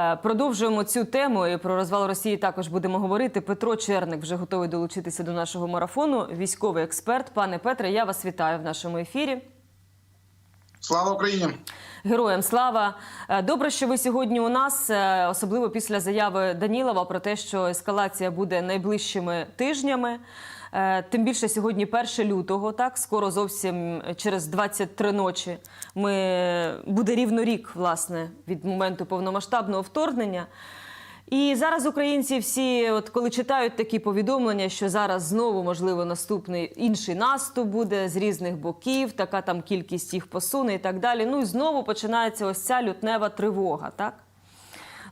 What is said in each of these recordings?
Е, Продовжуємо цю тему і про розвал Росії також будемо говорити. Петро Черник вже готовий долучитися до нашого марафону. Військовий експерт. Пане Петре, я вас вітаю в нашому ефірі. Слава Україні! Героям слава! Е, Добре, що ви сьогодні у нас, е, особливо після заяви Данілова про те, що ескалація буде найближчими тижнями. Е, Тим більше сьогодні 1 лютого, так скоро зовсім через 23 ночі. Ми буде рівно рік, власне, від моменту повномасштабного вторгнення. І зараз українці всі, от коли читають такі повідомлення, що зараз знову можливо наступний інший наступ буде з різних боків, така там кількість їх посуне і так далі. Ну і знову починається ось ця лютнева тривога, так?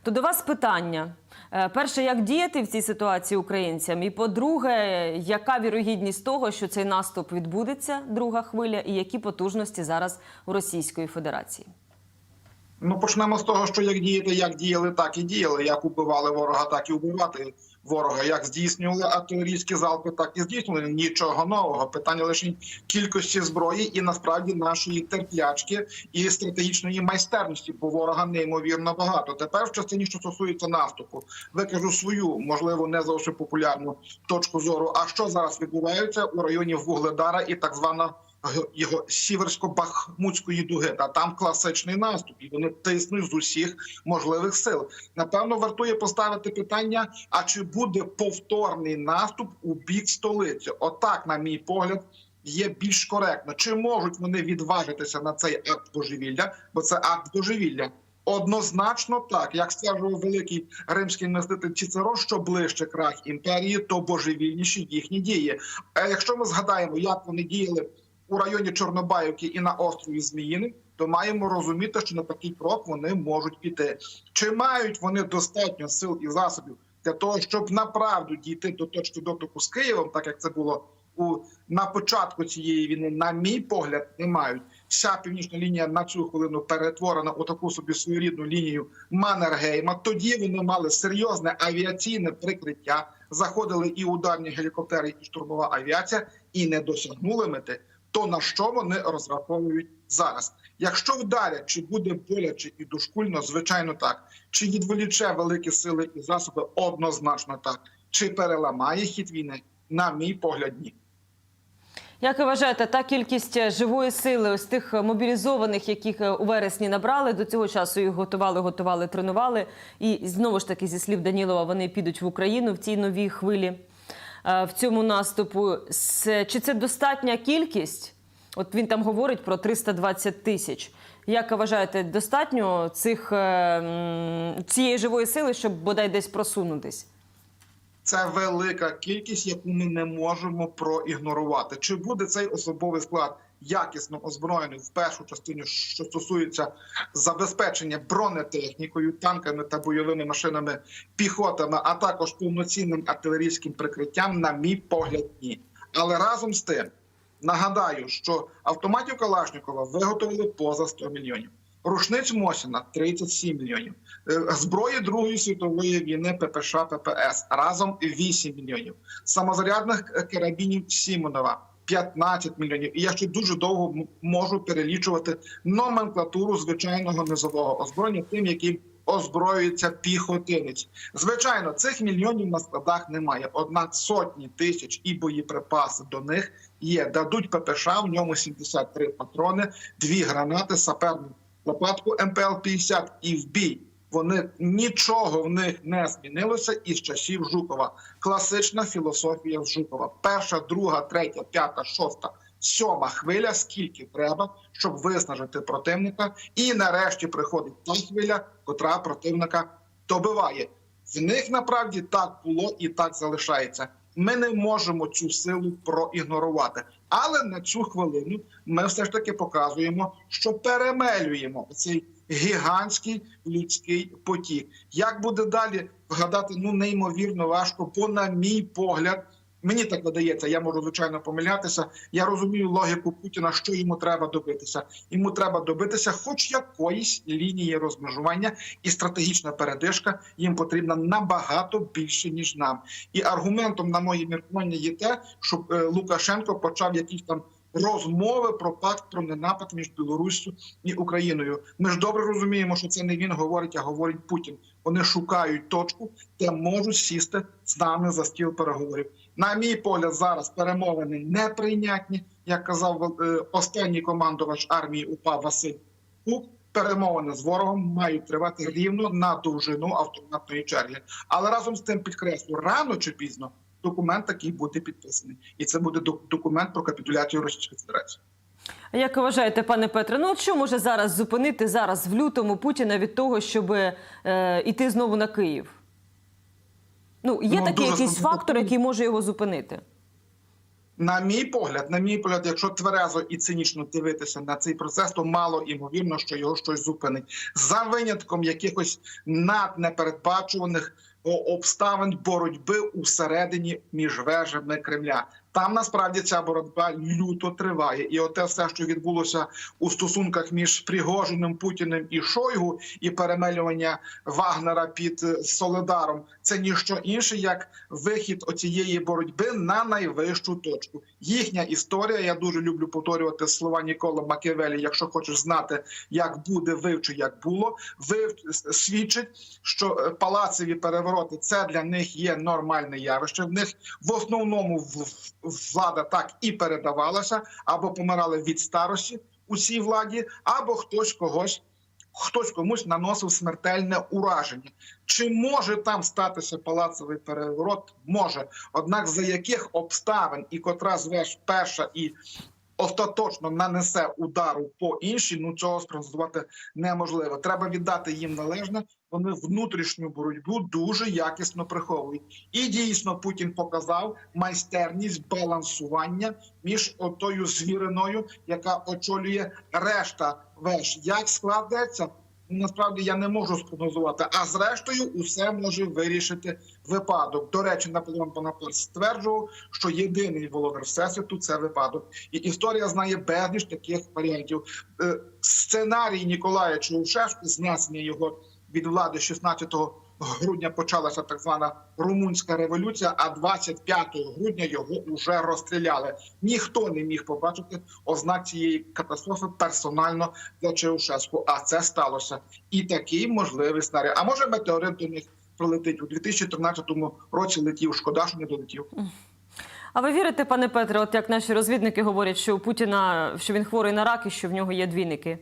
То до вас питання. Е, Перше, як діяти в цій ситуації українцям? І по-друге, яка вірогідність того, що цей наступ відбудеться, друга хвиля, і які потужності зараз у Російської Федерації? Ну почнемо з того, що як діяти, як діяли, так і діяли. Як убивали ворога, так і убивати ворога. Як здійснювали артилерійські залпи, так і здійснювали. Нічого нового. Питання лише кількості зброї і насправді нашої терплячки і стратегічної майстерності, бо ворога неймовірно багато. Тепер в частині, що стосується наступу, викажу свою, можливо, не зовсім популярну точку зору. А що зараз відбувається у районі Вугледара і так звана його сіверсько-бахмутської дуги. Та там класичний наступ, і вони тиснуть з усіх можливих сил. Напевно, вартує поставити питання: а чи буде повторний наступ у бік столиці? Отак, на мій погляд. Є більш коректно, чи можуть вони відважитися на цей акт божевілля, бо це акт божевілля. Однозначно так, як стверджував великий римський мислитель Цицерон, що ближче крах імперії, то божевільніші їхні дії. А якщо ми згадаємо, як вони діяли у районі Чорнобаївки і на острові Зміїни, то маємо розуміти, що на такий крок вони можуть піти. Чи мають вони достатньо сил і засобів для того, щоб направду дійти до точки дотику з Києвом, так як це було у на початку цієї війни, на мій погляд, не мають. Вся північна лінія на цю хвилину перетворена у таку собі своєрідну лінію Маннергейма. Тоді вони мали серйозне авіаційне прикриття, заходили і ударні гелікоптери, і штурмова авіація, і не досягнули мети. То на що вони розраховують зараз? Якщо вдарять, чи буде боляче і дошкульно, звичайно так. Чи відволіче великі сили і засоби однозначно так. Чи переламає хід війни? На мій погляд, ні. Як ви вважаєте, та кількість живої сили, ось тих мобілізованих, яких е, у вересні набрали, до цього часу їх готували, готували, тренували. І знову ж таки, зі слів Данілова, вони підуть в Україну в цій новій хвилі в цьому наступу. Чи це достатня кількість? От він там говорить про 320 тисяч. Як вважаєте, достатньо цих, е, цієї живої сили, щоб бодай десь просунутись? Це велика кількість, яку ми не можемо проігнорувати. Чи буде цей особовий склад якісно озброєний в першу частину, що стосується забезпечення бронетехнікою, танками та бойовими машинами, піхотами, а також повноцінним артилерійським прикриттям, на мій погляд, ні. Але разом з тим нагадаю, що автоматів Калашникова виготовили поза 100 мільйонів. Рушниць Мосіна 37 мільйонів. Е, Зброї Другої світової війни ППШ ППС разом 8 мільйонів. Самозарядних е, карабінів Сімонова 15 мільйонів. І я ще дуже довго можу перелічувати номенклатуру звичайного низового озброєння, тим, яким озброюється піхотинець. Звичайно, цих мільйонів на складах немає. Однак сотні тисяч і боєприпаси до них є. Дадуть ППШ, в ньому 73 патрони, дві гранати, саперну лопатку МПЛ-50 і в бій. Вони нічого в них не змінилося із часів Жукова. Класична філософія Жукова. Перша, друга, третя, п'ята, шоста, сьома хвиля. Скільки треба, щоб виснажити противника, і нарешті приходить та хвиля, котра противника добиває. В них направді так було і так залишається. Ми не можемо цю силу проігнорувати. Але на цю хвилину ми все ж таки показуємо, що перемелюємо цей гігантський людський потік. Як буде далі вгадати? Ну неймовірно важко, бо на мій погляд. Мені так видається, я можу звичайно помилятися. Я розумію логіку Путіна, що йому треба добитися. Йому треба добитися, хоч якоїсь лінії розмежування, і стратегічна передишка їм потрібна набагато більше ніж нам. І аргументом на моє міркування є те, що е, Лукашенко почав якісь там розмови про пакт про ненапад між Білоруссю і Україною. Ми ж добре розуміємо, що це не він говорить, а говорить Путін. Вони шукають точку, де можуть сісти з нами за стіл переговорів. На мій погляд, зараз перемовини неприйнятні, як казав е, останній командувач армії УПА Василь Кук. Перемовини з ворогом мають тривати рівно на довжину автоматної черги. Але разом з тим підкреслю, рано чи пізно документ такий буде підписаний, і це буде документ про капітуляцію Російської Федерації. Як ви вважаєте, пане Петре, ну що може зараз зупинити зараз в лютому Путіна від того, щоб е, іти знову на Київ? Ну, є Ну, такий якийсь складно. фактор, який може його зупинити? На мій погляд, на мій погляд, якщо тверезо і цинічно дивитися на цей процес, то мало імовірно, що його щось зупинить за винятком якихось наднепередбачуваних обставин боротьби усередині між вежами Кремля. Там насправді ця боротьба люто триває, і оте все, що відбулося у стосунках між Пригожиним, Путіним і Шойгу, і перемелювання Вагнера під е, Соледаром, це ніщо інше, як вихід оцієї боротьби на найвищу точку. Їхня історія. Я дуже люблю повторювати слова Нікола Макіавелі. Якщо хочеш знати, як буде, вивчи, як було, вив свідчить, що е, палацеві перевороти це для них є нормальне явище. В них в основному в- влада так і передавалася, або помирали від старості у цій владі, або хтось когось. Хтось комусь наносив смертельне ураження. Чи може там статися палацовий переворот? Може. Однак за яких обставин і котра звеш перша і остаточно нанесе удару по іншій, ну цього спрогнозувати неможливо. Треба віддати їм належне. Вони внутрішню боротьбу дуже якісно приховують. І дійсно Путін показав майстерність балансування між отою звіриною, яка очолює решта веж. Як складеться? Насправді я не можу спрогнозувати. А зрештою, усе може вирішити випадок. До речі, Наполеон Бонапарт стверджував, що єдиний володар всесвіту це випадок, і історія знає безліч таких варіантів. Е, Сценарій Ніколая Чаушеску, знесення його від влади 16 грудня почалася так звана румунська революція. А 25 грудня його вже розстріляли. Ніхто не міг побачити ознак цієї катастрофи персонально для Чаушеску. А це сталося. І такий можливий сценарій. А може метеорит до них прилетить у 2013 році. Летів шкода, що не долетів. А ви вірите, пане Петре, от як наші розвідники говорять, що у Путіна що він хворий на рак і що в нього є двійники?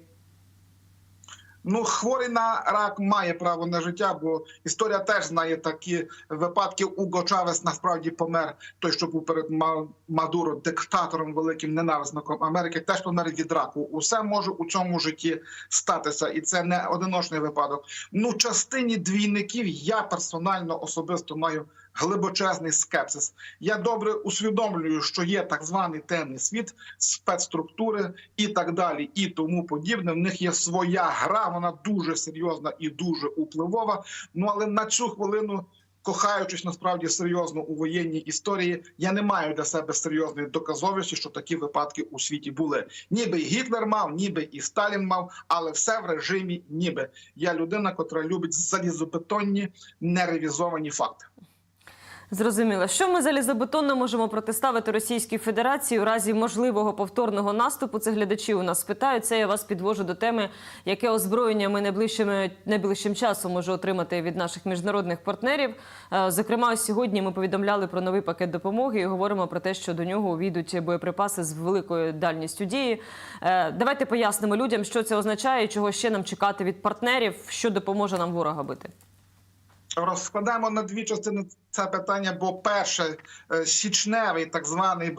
Ну, хворий на рак має право на життя, бо історія теж знає такі випадки. Уго Чавес насправді помер. Той, що був перед Ма- Мадуро, диктатором, великим ненависником Америки, теж помер від раку. Усе може у цьому житті статися, і це не одиночний випадок. Ну, частині двійників я персонально особисто маю глибочезний скепсис. Я добре усвідомлюю, що є так званий темний світ, спецструктури і так далі, і тому подібне. В них є своя гра, вона дуже серйозна і дуже впливова. Ну але на цю хвилину. Кохаючись насправді серйозно у воєнній історії, я не маю для себе серйозної доказовості, що такі випадки у світі були. Ніби і Гітлер мав, ніби і Сталін мав, але все в режимі ніби. Я людина, котра любить залізобетонні неревізовані факти. Зрозуміло, що ми залізобетонно можемо протиставити Російській Федерації у разі можливого повторного наступу. Це глядачі у нас питають. Це я вас підвожу до теми, яке озброєння ми найближчим, найближчим часом може отримати від наших міжнародних партнерів. Е, Зокрема, сьогодні ми повідомляли про новий пакет допомоги і говоримо про те, що до нього увійдуть боєприпаси з великою дальністю дії. Е, Давайте пояснимо людям, що це означає, чого ще нам чекати від партнерів, що допоможе нам ворога бити. Розкладаємо на дві частини це питання, бо перше е, січневий так званий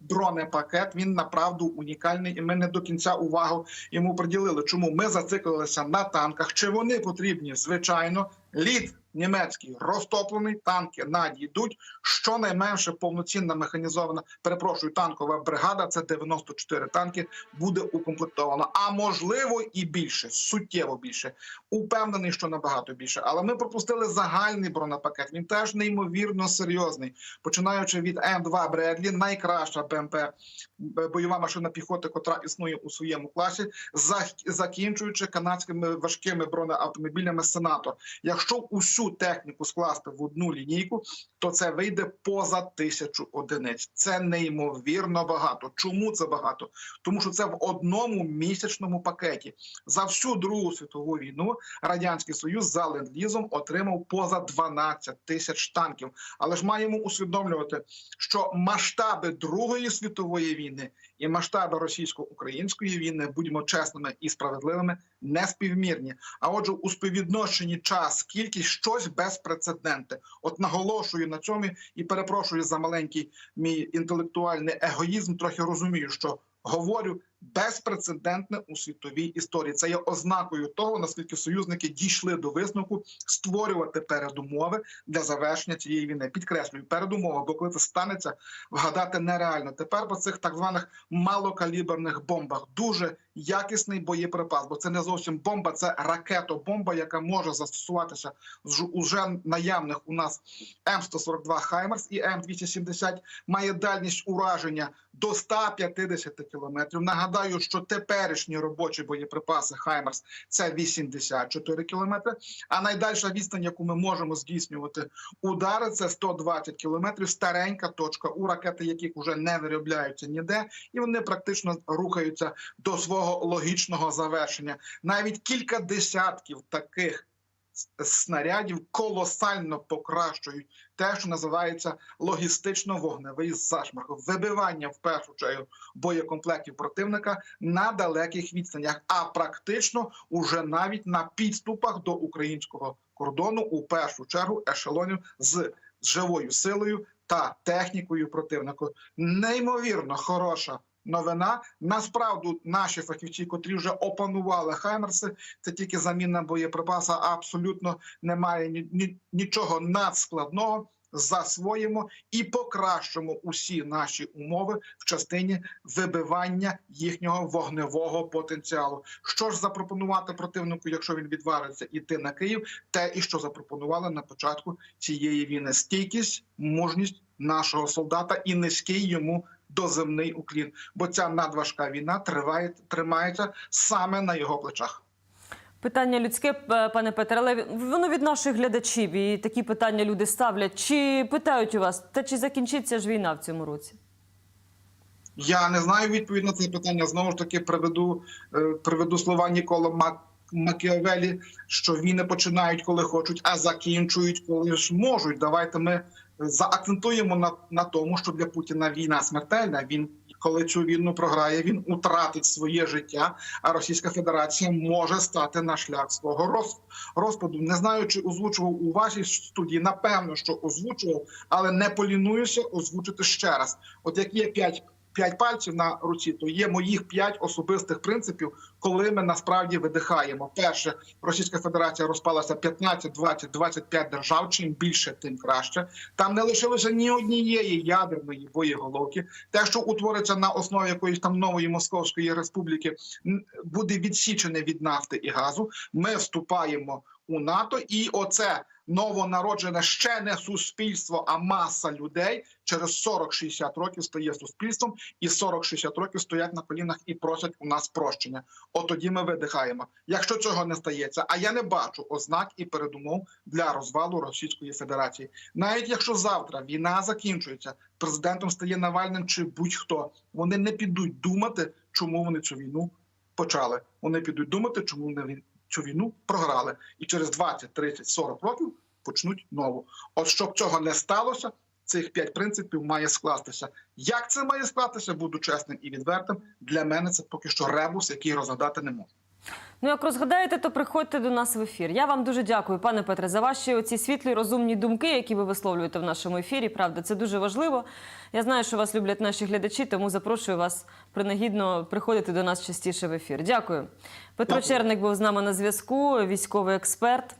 бронепакет він направду унікальний, і ми не до кінця увагу йому приділили. Чому ми зациклилися на танках? Чи вони потрібні? Звичайно, лід німецький розтоплений, танки надійдуть. Щонайменше повноцінна механізована, перепрошую, танкова бригада. Це 94 танки буде укомплектовано. А можливо і більше, суттєво більше. Упевнений, що набагато більше. Але ми пропустили загальний бронепакет. Він теж неймовірно серйозний. Починаючи від М2 Бредлі, найкраща БМП бойова машина піхоти, котра існує у своєму класі, закінчуючи канадськими важкими бронеавтомобілями Сенатор. Якщо усю техніку скласти в одну лінійку, то це вийде поза тисячу одиниць. Це неймовірно багато. Чому це багато? Тому що це в одному місячному пакеті. За всю Другу світову війну радянський союз за ленд-лізом отримав поза 12 тисяч танків. Але ж маємо усвідомлювати, що масштаби Другої світової війни і масштаби російсько-української війни, будьмо чесними і справедливими, не співмірні. А отже, у співвідношенні час, кількість щось безпрецедентне. От наголошую на цьому і перепрошую за маленький мій інтелектуальний егоїзм. Трохи розумію, що говорю безпрецедентне у світовій історії. Це є ознакою того, наскільки союзники дійшли до висновку створювати передумови для завершення цієї війни. Підкреслюю передумови, бо коли це станеться, вгадати нереально. Тепер по цих так званих малокаліберних бомбах дуже якісний боєприпас, бо це не зовсім бомба, це ракетобомба, яка може застосуватися з уже наявних у нас М142 Хаймерс і М270 має дальність ураження до 150 кілометрів. Нагадаю, що теперішні робочі боєприпаси Хаймерс це 84 кілометри. А найдальша відстань, яку ми можемо здійснювати удари, це 120 кілометрів. Старенька точка у ракети, яких вже не виробляються ніде, і вони практично рухаються до свого логічного завершення. Навіть кілька десятків таких снарядів колосально покращують те, що називається логістично-вогневий зашмарк, вибивання в першу чергу боєкомплектів противника на далеких відстанях, а практично уже навіть на підступах до українського кордону, у першу чергу ешелонів з живою силою та технікою противника. Неймовірно хороша. Новина насправді наші фахівці, котрі вже опанували Хаймерси, це тільки заміна боєприпаса. Абсолютно немає ні, ні, нічого надскладного. Засвоїмо і покращимо усі наші умови в частині вибивання їхнього вогневого потенціалу. Що ж запропонувати противнику, якщо він відвариться іти на Київ, те і що запропонували на початку цієї війни: стійкість, мужність нашого солдата і низький йому доземний уклін. Бо ця надважка війна триває тримається саме на його плечах. Питання людське, пане Петре, але воно від наших глядачів, і такі питання люди ставлять. Чи питають у вас, та чи закінчиться ж війна в цьому році? Я не знаю відповідь на це питання. Знову ж таки, приведу е, приведу слова Нікола Мак. Макіавелі, що війни починають, коли хочуть, а закінчують, коли ж можуть. Давайте ми заакцентуємо на, на тому, що для Путіна війна смертельна. Він коли цю війну програє, він утратить своє життя. А Російська Федерація може стати на шлях свого роз- розпаду. Не знаю, чи озвучував у вашій студії. Напевно, що озвучував, але не полінуюся озвучити ще раз. От як є п'ять. П'ять пальців на руці, то є моїх п'ять особистих принципів, коли ми насправді видихаємо. Перше, Російська Федерація розпалася 15, 20, 25 держав. Чим більше, тим краще. Там не лишилося ні однієї ядерної боєголовки. Те, що утвориться на основі якоїсь там нової Московської республіки, буде відсічене від нафти і газу. Ми вступаємо у НАТО, і оце новонароджене ще не суспільство, а маса людей через 40-60 років стає суспільством, і 40-60 років стоять на колінах і просять у нас прощення. От тоді ми видихаємо. Якщо цього не стається, а я не бачу ознак і передумов для розвалу Російської Федерації. Навіть якщо завтра війна закінчується, президентом стає Навальним чи будь-хто, вони не підуть думати, чому вони цю війну почали. Вони підуть думати, чому вони цю війну програли, і через 20, 30, 40 років почнуть нову. От щоб цього не сталося, цих п'ять принципів має скластися. Як це має скластися, буду чесним і відвертим. Для мене це поки що ребус, який розгадати не можу. Ну, як розгадаєте, то приходьте до нас в ефір. Я вам дуже дякую, пане Петре, за ваші оці світлі розумні думки, які ви висловлюєте в нашому ефірі. Правда, це дуже важливо. Я знаю, що вас люблять наші глядачі, тому запрошую вас принагідно приходити до нас частіше в ефір. Дякую. Петро Дякую. Черник був з нами на зв'язку, військовий експерт.